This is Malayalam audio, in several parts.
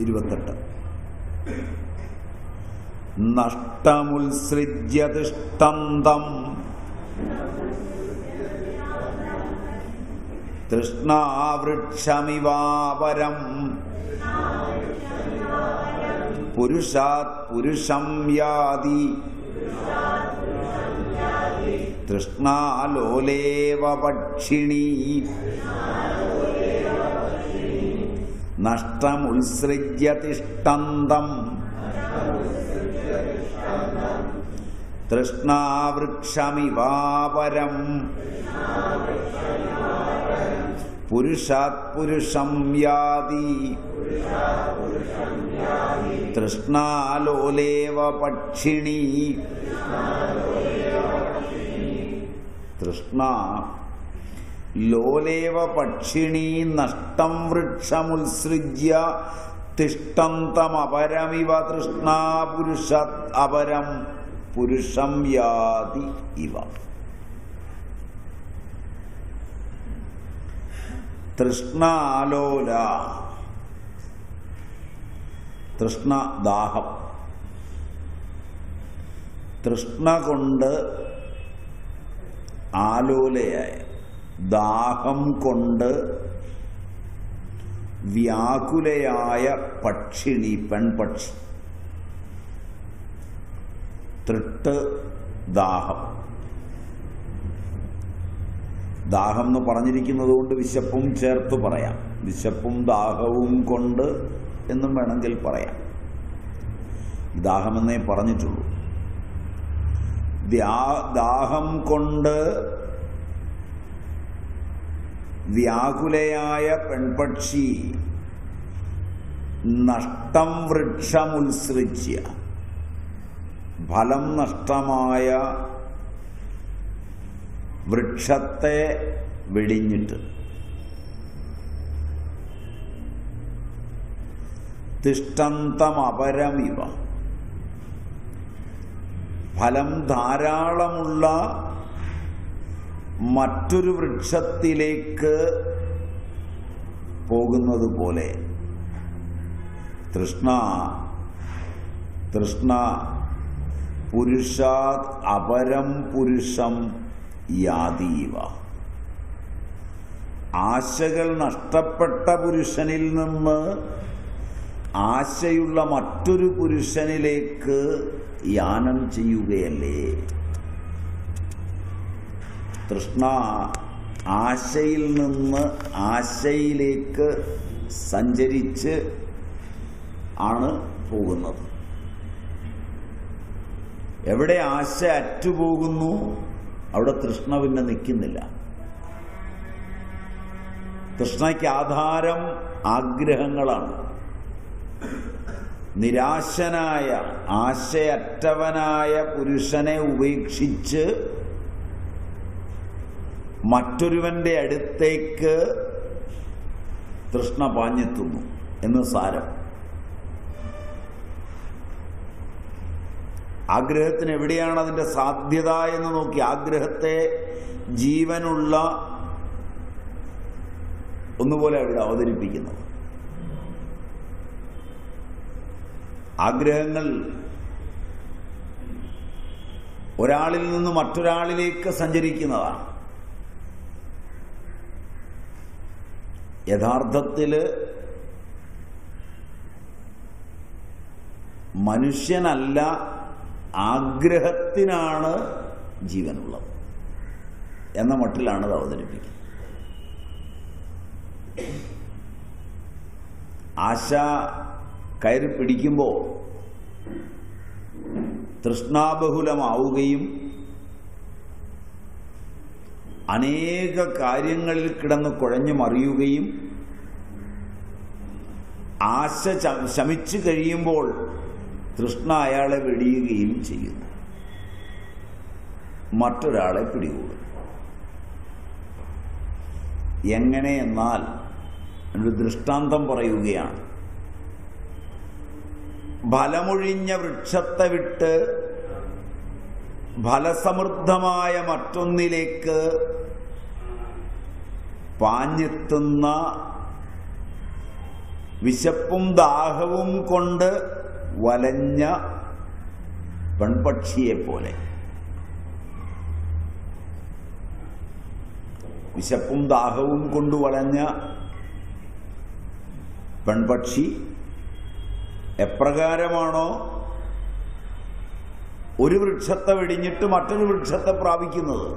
ഇരുപത്തെട്ട്. നഷ്ടമുത്സൃജ്യതിഷ്ടന്തം തൃഷ്ണാവൃക്ഷമിവാപരം പുരുഷാത് പുരുഷം യാതി. തൃഷ്ണാലോലേവ പക്ഷിണി. नष्टमुत्सृज्य तिष्ठन्तम् तृष्णावृक्षमिवापरम् पुरुषात्पुरुषं याति तृष्णालोलेव पक्षिणी तृष्णा ലോലേവ പക്ഷിണി നഷ്ടം വൃക്ഷമുത്സൃജ്യ തിഷ്ടന്തമപരമിവ തൃഷ്ണാ പുരുഷ അപരം പുരുഷം യാതി ഇവ. തൃഷ്ണാലോല തൃഷ്ണ ദാഹം തൃഷ്ണ കൊണ്ട് ആലോലയായ ദാഹം കൊണ്ട് വ്യാകുലയായ പക്ഷിണി പെൺപക്ഷി. തൃട്ട് ദാഹം. ദാഹം എന്ന് പറഞ്ഞിരിക്കുന്നത് കൊണ്ട് വിശപ്പും ചേർത്ത് പറയാം. വിശപ്പും ദാഹവും കൊണ്ട് എന്നും വേണമെങ്കിൽ പറയാം. ദാഹമെന്നേ പറഞ്ഞിട്ടുള്ളൂ. ദാഹം കൊണ്ട് വ്യാകുലയായ പെൺപക്ഷി നഷ്ടം വൃക്ഷമുത്സൃജ്യ. ഫലം നഷ്ടമായ വൃക്ഷത്തെ വെടിഞ്ഞിട്ട്. തിഷ്ടന്തമപരമിവ. ഫലം ധാരാളമുള്ള മറ്റൊരു വൃക്ഷത്തിലേക്ക് പോകുന്നത് പോലെ തൃഷ്ണ തൃഷ്ണ പുരുഷാത് അപരം പുരുഷം യാതീവ. ആശകൾ നഷ്ടപ്പെട്ട പുരുഷനിൽ നിന്ന് ആശയുള്ള മറ്റൊരു പുരുഷനിലേക്ക് യാനം ചെയ്യുകയല്ലേ? തൃഷ്ണ ആശയിൽ നിന്ന് ആശയിലേക്ക് സഞ്ചരിച്ച് ആണ് പോകുന്നത്. എവിടെ ആശ അറ്റുപോകുന്നു അവിടെ തൃഷ്ണ പിന്നെ നിൽക്കുന്നില്ല. തൃഷ്ണയ്ക്ക് ആധാരം ആഗ്രഹങ്ങളാണ്. നിരാശനായ ആശയറ്റവനായ പുരുഷനെ ഉപേക്ഷിച്ച് മറ്റൊരുവന്റെ അടുത്തേക്ക് തൃഷ്ണ പാഞ്ഞെത്തുന്നു എന്ന് സാരം. ആഗ്രഹത്തിന് എവിടെയാണ് അതിന്റെ സാധ്യത എന്ന് നോക്കി ആഗ്രഹത്തെ ജീവനുള്ള ഒന്നുപോലെ അവിടെ അവതരിപ്പിക്കുന്നത്. ആഗ്രഹങ്ങൾ ഒരാളിൽ നിന്ന് മറ്റൊരാളിലേക്ക് സഞ്ചരിക്കുന്നതാണ്. യഥാർത്ഥത്തിൽ മനുഷ്യനല്ല ആഗ്രഹത്തിനാണ് ജീവനുള്ളത് എന്ന മട്ടിലാണ് അത് അവതരിപ്പിക്കുന്നത്. ആശ കയറി പിടിക്കുമ്പോൾ തൃഷ്ണാബഹുലമാവുകയും അനേക കാര്യങ്ങളിൽ കിടന്ന് കുഴഞ്ഞു മറിയുകയും ആശ ശമിച്ചു കഴിയുമ്പോൾ തൃഷ്ണ അയാളെ വെടിയുകയും ചെയ്യുന്നു. മറ്റൊരാളെ പിടികൂടും എങ്ങനെ എന്നാൽ ഒരു ദൃഷ്ടാന്തം പറയുകയാണ്. ഫലമൊഴിഞ്ഞ വൃക്ഷത്തെ വിട്ട് ഫലസമൃദ്ധമായ മറ്റൊന്നിലേക്ക് പാഞ്ഞെത്തുന്ന വിശപ്പും ദാഹവും കൊണ്ട് വലഞ്ഞ പെൺപക്ഷിയെ പോലെ. വിശപ്പും ദാഹവും കൊണ്ട് വളഞ്ഞ പെൺപക്ഷി എപ്രകാരമാണോ ഒരു വൃക്ഷത്തെ വെടിഞ്ഞിട്ട് മറ്റൊരു വൃക്ഷത്തെ പ്രാപിക്കുന്നത്.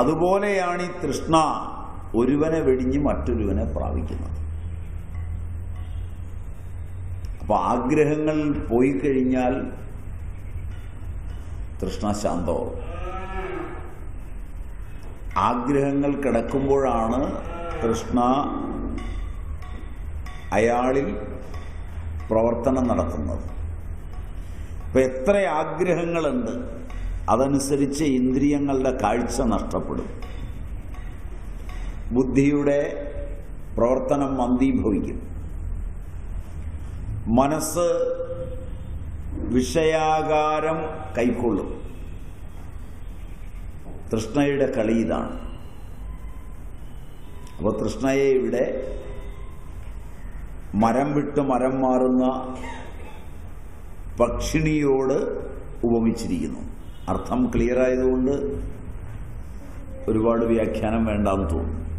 അതുപോലെയാണ് ഈ തൃഷ്ണ ഒരുവനെ വെടിഞ്ഞ് മറ്റൊരുവനെ പ്രാപിക്കുന്നത്. അപ്പൊ ആഗ്രഹങ്ങൾ പോയി കഴിഞ്ഞാൽ തൃഷ്ണ ശാന്തോ ആഗ്രഹങ്ങൾ കിടക്കുമ്പോഴാണ് തൃഷ്ണ അയാളിൽ പ്രവർത്തനം നടത്തുന്നത്. ഇപ്പൊ എത്ര ആഗ്രഹങ്ങളുണ്ട്? അതനുസരിച്ച് ഇന്ദ്രിയങ്ങളുടെ കാഴ്ച നഷ്ടപ്പെടും. ബുദ്ധിയുടെ പ്രവർത്തനം മന്ദീഭവിക്കും. മനസ്സ് വിഷയാകാരം കൈക്കൊള്ളും. തൃഷ്ണയുടെ കളി ഇതാണ്. അപ്പോൾ തൃഷ്ണയെ ഇവിടെ മരം വിട്ട് മരം മാറുന്ന പക്ഷിണിയോട് ഉപമിച്ചിരിക്കുന്നു. അർത്ഥം ക്ലിയർ ആയതുകൊണ്ട് ഒരുപാട് വ്യാഖ്യാനം വേണ്ടാന്ന് തോന്നുന്നു.